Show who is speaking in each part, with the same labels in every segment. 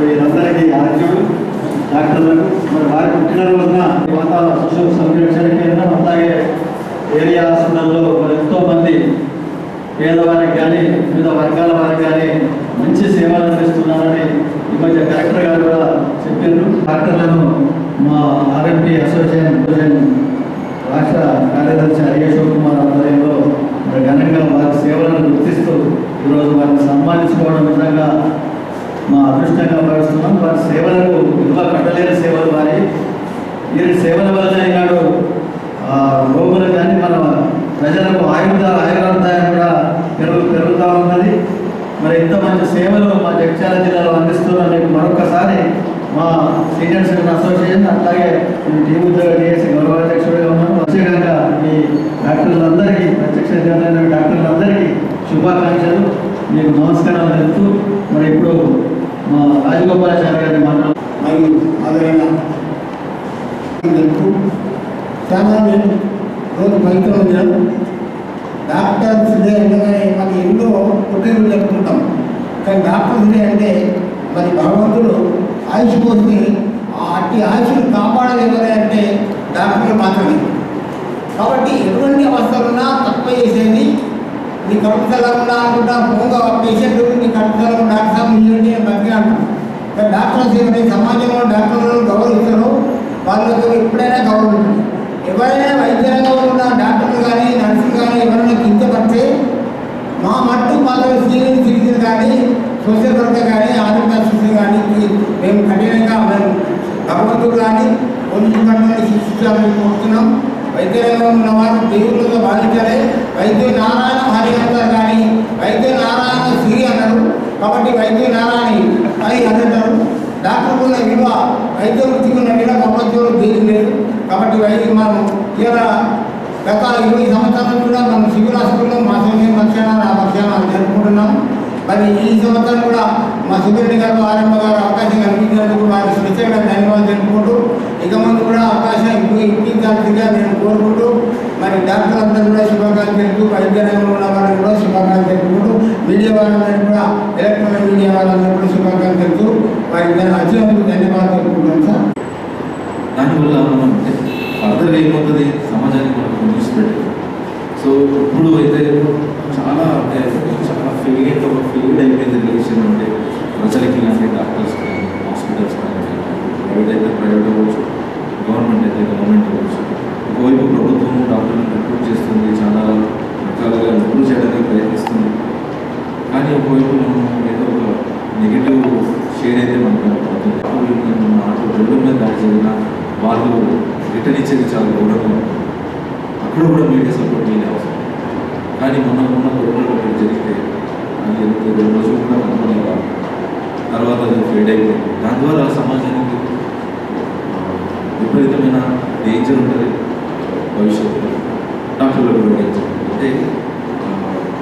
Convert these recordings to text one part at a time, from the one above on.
Speaker 1: వీరందరికీ ఆరోగ్యుడు డాక్టర్లకు మరి వారి పుట్టినరోజున యువత శిశువు సంరక్షణ కేంద్రం అలాగే ఏరియా హాస్పిటల్లో మరి ఎంతోమంది పేదవారికి కానీ వివిధ వర్గాల వారికి కానీ మంచి సేవలు అందిస్తున్నారని ఈ మధ్య కలెక్టర్ గారు కూడా చెప్పారు. డాక్టర్లను మా ఆర్ఎంపీ అసోసియేషన్ సేవలకు విలువ కట్టలేని సేవలు వారి. వీరి సేవల వలన ఈనాడు ఆ, రోగులు కానీ మన ప్రజలకు ఆయుధ ఆయుర్దాయం కూడా పెరుగు పెరుగుతూ ఉన్నది. మరి ఇంత మంచి సేవలు మా జగిత్యాల జిల్లాలో అందిస్తున్నందుకు మరొకసారి మా సీనియర్ సిటిజన్ అసోసియేషన్ అట్లాగే టీ ఉద్యోగ డిఎస్సి గౌరవాధ్యక్షుడిగా ఉన్నాను. ప్రత్యేకంగా మీ డాక్టర్లందరికీ ప్రత్యక్ష డాక్టర్లందరికీ శుభాకాంక్షలు. మీకు నమస్కారాలు తెలుపుతూ మరి ఇప్పుడు రాజగోపాలాచారి గారిని మాట్లాడు
Speaker 2: మరియు ఆదరణ రోజు ఫలితం ఉన్నాను డాక్టర్స్ డే అనగానే మనం ఎన్నో పుట్టినరోజు జరుపుకుంటాం. కానీ డాక్టర్స్ డే అంటే మరి భగవంతుడు ఆయుష్ కోసి అట్టి ఆయుష్ను కాపాడలేమని అంటే డాక్టర్లు మాత్రమే. కాబట్టి ఎటువంటి అవసరమున్నా తక్కువ చేసేది నీ కడుపు చల్లకుండా అనుకుంటా పోగా పేషెంట్ నీ కడుపు చల్లకుండా డాక్టర్ సాబ్ ఇల్లండి అని బతిగా అంటాం. డాక్టర్లు డాక్టర్స్ ఏమైనా సమాజంలో డాక్టర్లు గౌరవిస్తారు వాళ్ళకు ఎప్పుడైనా గౌరవం ఎవరైనా వైద్య రంగంలో ఉన్న డాక్టర్లు కానీ నర్సులు కానీ ఎవరైనా కించపడితే మా మట్టు మాత్రం సీనియర్ సిటిజన్ కానీ సోషల్ వర్కర్ కానీ ఆరోగ్య సోషల్ కానీ మేము కఠినంగా మేము భగవంతుడు కానీ పోలీసు డిపార్ట్మెంట్ శిక్షించాలని కోరుతున్నాం. వైద్య రంగంలో ఉన్న వారు దేవుళ్ళతో భావించాలి. వైద్య నారాయణ హరి అంటారు కానీ వైద్య నారాయణ శ్రీ అన్నారు కాబట్టి వైద్య నారాయణ హరి అని అంటారు డాక్టర్ ఉన్న విలువ వైద్య వృత్తికి ఉన్న ప్రపంచంలో దేని లేదు. కాబట్టి వైద్య మనం ఇలా గత ఇరవై సంవత్సరాలు కూడా మనం సివిల్ మా సమయం పక్షాన ఆ పక్షాన జరుపుకుంటున్నాం. మరి ఈ సంవత్సరం కూడా మా సుధీరెడ్డి గారు ఆరంభ గారు అవకాశం కల్పించినందుకు వారి స్పెషల్గా ధన్యవాదాలు జరుపుకుంటూ ఇక ముందు కూడా అవకాశం ఇప్పుడు ఇప్పించాల్సిందిగా నేను కోరుకుంటూ మరి డాక్టర్ అందరూ కూడా శుభాకాంక్షలు తెలుపుతూ వైద్య రంగంలో ఉన్న వారిని కూడా శుభాకాంక్షలు తెలుపుకుంటూ మీడియా వాళ్ళందరినీ కూడా ఎలక్ట్రానిక్ మీడియా వాళ్ళందరూ కూడా శుభాకాంక్షలు తెలుపుతూ వారికి వచ్చినందుకు ధన్యవాదాలు తెలుపుకుంటాం. సార్
Speaker 3: దానివల్ల మనం ఫర్దర్ ఏమవుతుంది సమాజానికి మనం న్యూస్ పెట్టాలి సో ఇప్పుడు అయితే చాలా అంటే చాలా ఫెయిలియర్ ఒక ఫెయిల్డ్ అయిపోయింది రిలేషన్ అంటే ప్రజలకి కానీ డాక్టర్స్ కానీ హాస్పిటల్స్ కానీ ప్రైవేట్ అయితే ప్రైవేట్ అవ్వచ్చు గవర్నమెంట్ అయితే గవర్నమెంట్ అవ్వచ్చు ఒకవైపు ప్రభుత్వం డాక్టర్లను రిక్రూట్ చేస్తుంది చాలా రకాలుగా ఇంప్రూవ్ చేయడానికి ప్రయత్నిస్తుంది కానీ ఒకవైపు మనం ఏదో ఒక నెగిటివ్ షేర్ అయితే మనకు కనపడుతుంది ఆటో ఆటో రోడ్డు మీద దాడి జరిగిన వాళ్ళు రిటర్న్ ఇచ్చేది చాలా గౌరవంగా ఉంటుంది అప్పుడు కూడా మీడియా సపోర్ట్ మీడియా అవసరం. కానీ మొన్న మొన్న కరోనా జరిగితే అది ఎంత రెండు రోజులు కూడా కనుక్కునేవారు తర్వాత అది ఫేడ్ అయిపోయింది. దాని ద్వారా సమాజానికి విపరీతమైన డేంజర్ ఉంటుంది. భవిష్యత్తులో డాక్టర్లు కూడా డేంజర్ అంటే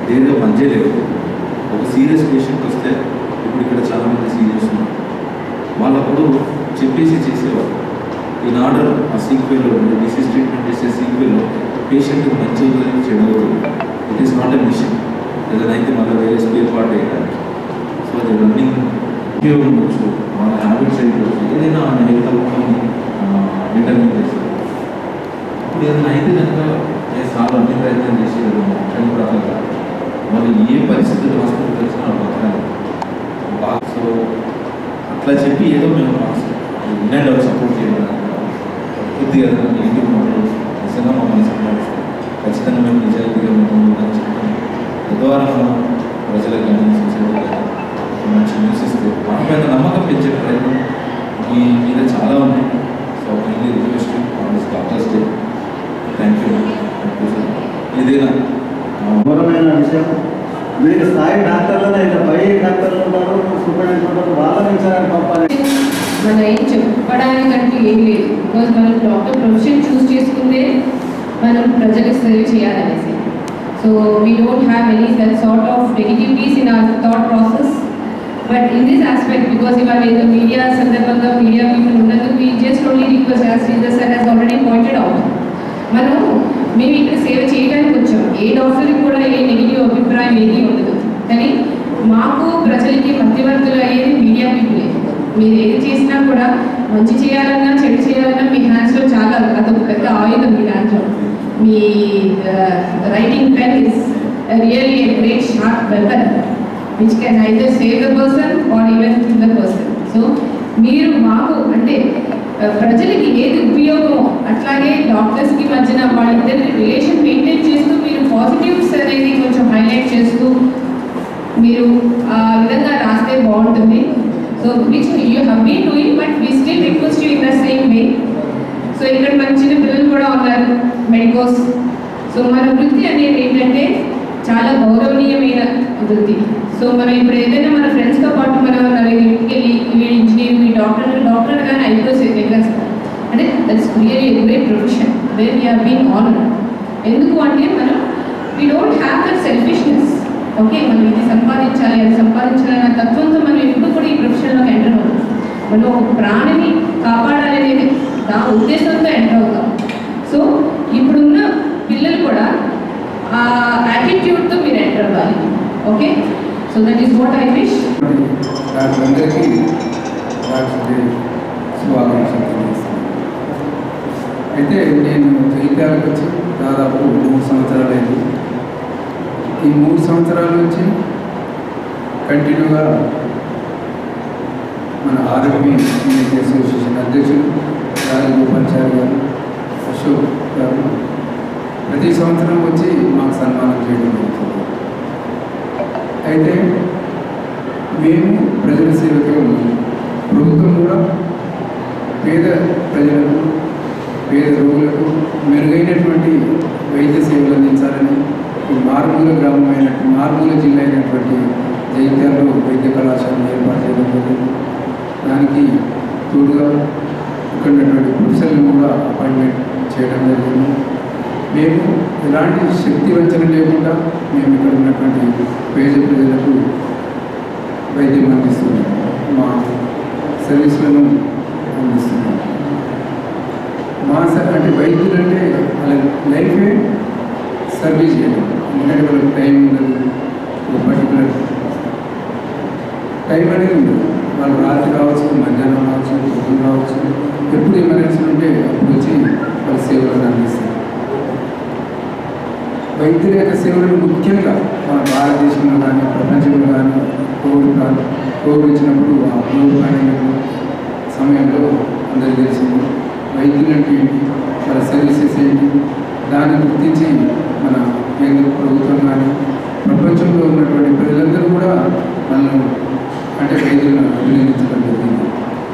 Speaker 3: దేనిగా పనిచేయలేదు ఒక సీరియస్ పేషెంట్ వస్తే ఇప్పుడు ఇక్కడ చాలామంది సీరియస్ ఉన్నారు. వాళ్ళప్పుడు చెప్పేసి చేసేవాళ్ళు ఇన్ ఆర్డర్ ఆ సీక్వెల్ డిసీజ్ ట్రీట్మెంట్ చేసే సీక్వెల్లో పేషెంట్ మంచి అవుతుంది it is not a machine ఏదైతే అయితే మళ్ళీ వేరే స్పేర్ పార్ట్ వేయడానికి సో అది రన్నింగ్ ఉపయోగం ఉండొచ్చు వాళ్ళ హ్యాబిట్స్ అయిపోవచ్చు ఏదైనా ఆయన హెల్త్ అవుట్కమ్ని డిటర్మిన్ చేస్తారు ఇప్పుడు ఏదైనా అయితే కనుక ఏ సార్లు అన్ని ప్రయత్నం చేసి కానీ కూడా వాళ్ళు ఏ పరిస్థితులు హాస్పిటల్ తెలిసినా వాళ్ళు బతకాలి బాగా సో అట్లా చెప్పి ఏదో మేము వినండి వాళ్ళు సపోర్ట్ చేయడం కొద్దిగా నెగిటివ్ మాటలు నిజంగా మమ్మల్ని సంపాదిస్తాం ఖచ్చితంగా మేము నిజాయితీగా మేము ఉందని చెప్తాం. తద్వారా మనం ప్రజలకు కానీ సొసైటీ కానీ మంచి న్యూస్ ఇస్తే మన పైన నమ్మకం పెంచే ప్రయత్నం మీ మీద చాలా ఉన్నాయి. సో మళ్ళీ request all's doctors day thank you thank you sir ఏదైనా
Speaker 1: ఘోరమైన విషయం. మీరు స్థాయి డాక్టర్లను అయితే పై డాక్టర్లు ఉంటారు సూపరింటెండెంట్ ఉంటారు వాళ్ళ నుంచి పంపాలి.
Speaker 4: మన ఏం చెప్పడానికంటూ ఏం లేదు. బికాజ్ మనం డాక్టర్ ప్రొఫెషన్ చూస్ చేసుకుందే మనం ప్రజలకు సేవ్ చేయాలనేసి. So we don't have any that sort of negativities in our thought process but in this aspect because ఇవాళ ఏదో మీడియా సందర్భంగా మీడియా పీపుల్ ఉన్నందుకు we just only request as Sridhar sir has already pointed out మనం మేము ఇక్కడ సేవ చేయడానికి వచ్చాం. ఏ డాక్టర్కి కూడా ఏ నెగిటివ్ అభిప్రాయం ఏది ఉండదు. కానీ మాకు ప్రజలకి మధ్యవర్తులు అయ్యేది మీడియా పీపుల్ మీరు ఏది చేసినా కూడా మంచి చేయాలన్నా చెడు చేయాలన్నా మీ హ్యాండ్స్లో చాలా అదొక పెద్ద ఆయుధం మీ దాంట్లో మీ writing pen is really a great sharp weapon which can either save the person or even kill the person so మీరు మాకు అంటే ప్రజలకి ఏది ఉపయోగమో అట్లాగే డాక్టర్స్కి మధ్యన వాళ్ళిద్దరి రిలేషన్ మెయింటైన్ చేస్తూ మీరు పాజిటివ్స్ అనేది కొంచెం హైలైట్ చేస్తూ మీరు ఆ విధంగా so which you have been doing but we still request you in the same way so ఇక్కడ మన చిన్న పిల్లలు కూడా ఉన్నారు మెడికోస్. సో మన వృత్తి అనేది ఏంటంటే చాలా గౌరవనీయమైన వృత్తి. సో మనం ఇప్పుడు ఏదైనా మన ఫ్రెండ్స్తో పాటు మనం నలుగురు ఇంటికి వెళ్ళి వీళ్ళు ఇంజనీర్ మీ డాక్టర్ డాక్టర్ కానీ ఐబ్రోస్ ఎగరేస్తారు అంటే that's really a great profession where we are been honour ఎందుకు అంటే మనం we don't have that selfishness okay మనం ఇది సంపాదించాలి అది సంపాదించాలి అన్న తత్వంతో మనం ఎప్పుడు కూడా ఈ ప్రొఫెషన్లోకి ఎంటర్ అవుతాం మనం ఒక ప్రాణిని కాపాడాలి అనేది నా ఉద్దేశంతో ఎంటర్ అవుతాం. సో ఇప్పుడున్న పిల్లలు కూడా ఆ యాటిట్యూడ్తో మీరు ఎంటర్ అవ్వాలి. Okay? So that is what I wish
Speaker 5: అయితే నేను జగిత్యాలకు వచ్చి దాదాపు మూడు సంవత్సరాలు అయింది ఈ మూడు సంవత్సరాల నుంచి కంటిన్యూగా మన ఆర్మీ కమ్యూనిటీ అసోసియేషన్ అధ్యక్షులు రాజగోపాల్చారి గారు అశోక్ గారు ప్రతి సంవత్సరం వచ్చి మాకు సన్మానం చేయడం జరుగుతుంది అయితే మేము ప్రజల సేవకే ఉన్నాం ప్రభుత్వం కూడా పేద ప్రజలకు పేద రోగులకు మెరుగైనటువంటి వైద్య సేవలు అందించాలని ఈ మారుమూల గ్రామం అయినట్టు మారుమూల జిల్లా అయినటువంటి జైత్యాల్లో వైద్య కళాశాలను ఏర్పాటు చేయడం జరిగింది దానికి తోడుగా ఇక్కడ ఉన్నటువంటి ప్రొఫెసర్లను కూడా అపాయింట్మెంట్ చేయడం జరిగింది. మేము ఎలాంటి శక్తి వంచన లేకుండా మేము ఇక్కడ ఉన్నటువంటి పేద ప్రజలకు వైద్యం అందిస్తున్నాం. మా సర్వీసులను అందిస్తున్నాం. మా స- అంటే వైద్యులు అంటే వాళ్ళ లైఫే సర్వీస్ చేయడం. ఎందుకంటే వాళ్ళకి టైం ఉండదు. ఒక పర్టికులర్ టైం అనేది ఉండదు. వాళ్ళు రాత్రి కావచ్చు మధ్యాహ్నం కావచ్చు పొద్దున కావచ్చు. ఎప్పుడు ఎమర్జెన్సీ ఉంటే అప్పుడు వచ్చి వాళ్ళ సేవలను అందిస్తారు. వైద్యుల యొక్క సేవలను ముఖ్యంగా మన భారతదేశంలో కానీ ప్రపంచంలో కానీ కోవిడ్ కానీ కోవిడ్ వచ్చినప్పుడు ఆ కోవిడ్ పాండమిక్ సమయంలో అందరికీ తెలిసింది. వైద్యులు అంటే ఏంటి? వాళ్ళ సర్వీసెస్ ఏంటి? దాన్ని గుర్తించి మన కేంద్ర ప్రభుత్వం కానీ ప్రపంచంలో ఉన్నటువంటి ప్రజలందరూ కూడా మనం అంటే వైద్యులను అభినందించడం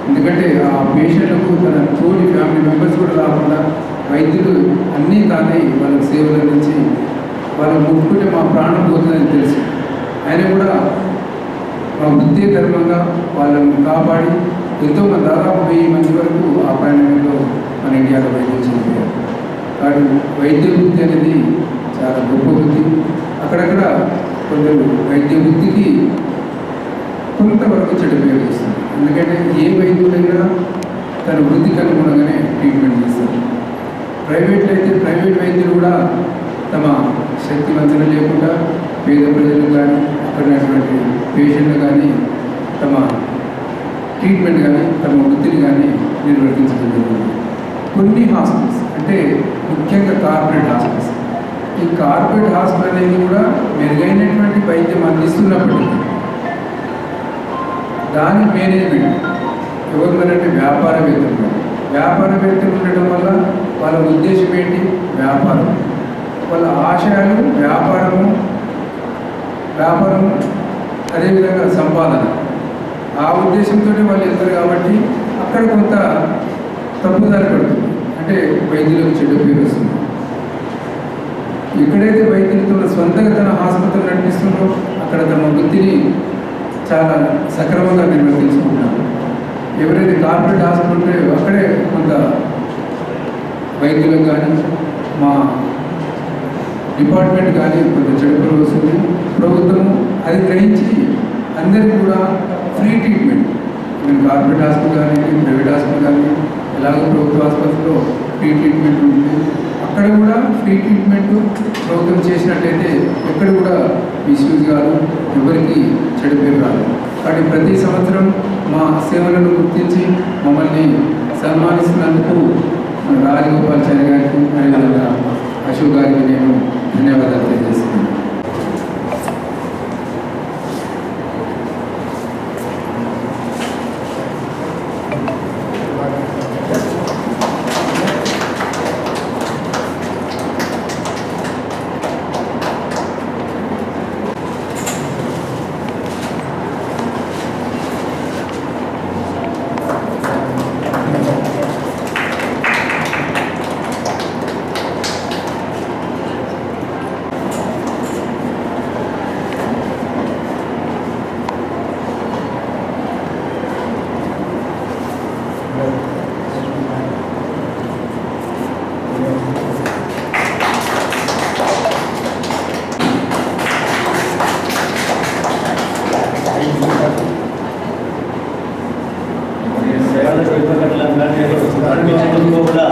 Speaker 5: ఎందుకంటే ఆ పేషెంట్లకు తన తోటి ఫ్యామిలీ మెంబర్స్ కూడా రాకుండా వైద్యులు అన్నీ తాగి వాళ్ళకి సేవలు అందించి వాళ్ళు ముట్టుకుంటే మా ప్రాణం పోతుందని తెలుసు. ఆయన కూడా మా వృత్తి ధర్మంగా వాళ్ళని కాపాడి ఎంతోమంది దాదాపు వెయ్యి మంది వరకు ఆ ప్రయాణంలో మన ఇండియాలో వైద్యం చనిపోయారు కానీ వైద్య వృత్తి అనేది చాలా గొప్ప వృత్తి. అక్కడక్కడ కొందరు వైద్య వృత్తికి కొంతవరకు చెడు ఉపయోగిస్తుంది ఎందుకంటే ఏ వైద్యుడైనా తన వృత్తికి అనుగుణంగానే ట్రీట్మెంట్ చేస్తారు. ప్రైవేట్లో అయితే ప్రైవేట్ వైద్యులు కూడా తమ శక్తి వంచన లేకుండా పేద ప్రజలకు కానీ అక్కడ పేషెంట్లు కానీ తమ ట్రీట్మెంట్ కానీ తమ వృత్తిని కానీ నిర్వర్తించడం జరుగుతుంది కొన్ని హాస్పిటల్స్ అంటే ముఖ్యంగా కార్పొరేట్ హాస్పిటల్స్ ఈ కార్పొరేట్ హాస్పిటల్ అనేది కూడా మెరుగైనటువంటి వైద్యం అందిస్తున్నప్పటికీ దాని మేనేజ్మెంట్ ఎవరున్నారంటే వ్యాపారవేత్తలు. వ్యాపారవేత్తలు ఉండటం వల్ల వాళ్ళ ఉద్దేశం ఏంటి? వ్యాపారం. వాళ్ళ ఆశయాలు వ్యాపారము వ్యాపారం అదేవిధంగా సంపాదన. ఆ ఉద్దేశంతో వాళ్ళు వెళ్తారు కాబట్టి అక్కడ కొంత తప్పుదారి పడుతుంది. అంటే వైద్యులకు చెడు పేరు వస్తుంది. ఎక్కడైతే వైద్యులు తమ సొంతంగా తన ఆసుపత్రి నడిపిస్తుందో అక్కడ తమ వృత్తిని చాలా సక్రమంగా నిర్వర్తించుకుంటున్నారు ఎవరైతే కార్పొరేట్ హాస్పిటల్ అక్కడే కొంత వైద్యులకు కానీ మా డిపార్ట్మెంట్ కానీ కొంత చెడుపులు వస్తుంది. ప్రభుత్వం అది గ్రహించి అందరికీ కూడా ఫ్రీ ట్రీట్మెంట్. మేము కార్పొరేట్ హాస్పిటల్ కానీ ప్రైవేట్ హాస్పిటల్ కానీ ఎలాగో ప్రభుత్వ ఆసుపత్రిలో ఫ్రీ ట్రీట్మెంట్ ఉంటుంది. అక్కడ కూడా ఫ్రీ ట్రీట్మెంట్ ప్రభుత్వం చేసినట్టయితే ఎక్కడ కూడా మిస్యూజ్ కాదు ఎవరికి చెడు పేరు రాదు. కానీ ప్రతి సంవత్సరం మా సేవలను గుర్తించి మమ్మల్ని సన్మానిస్తున్నందుకు రాజగోపాల్ రాజగోపాల్చారి గారికి అదేవిధంగా అశోక్ గారికి నేను ధన్యవాదాలు తెలియజేస్తున్నాను
Speaker 1: సేవలకు ఇవ్వగలంగానే అనిపించినందుకు కూడా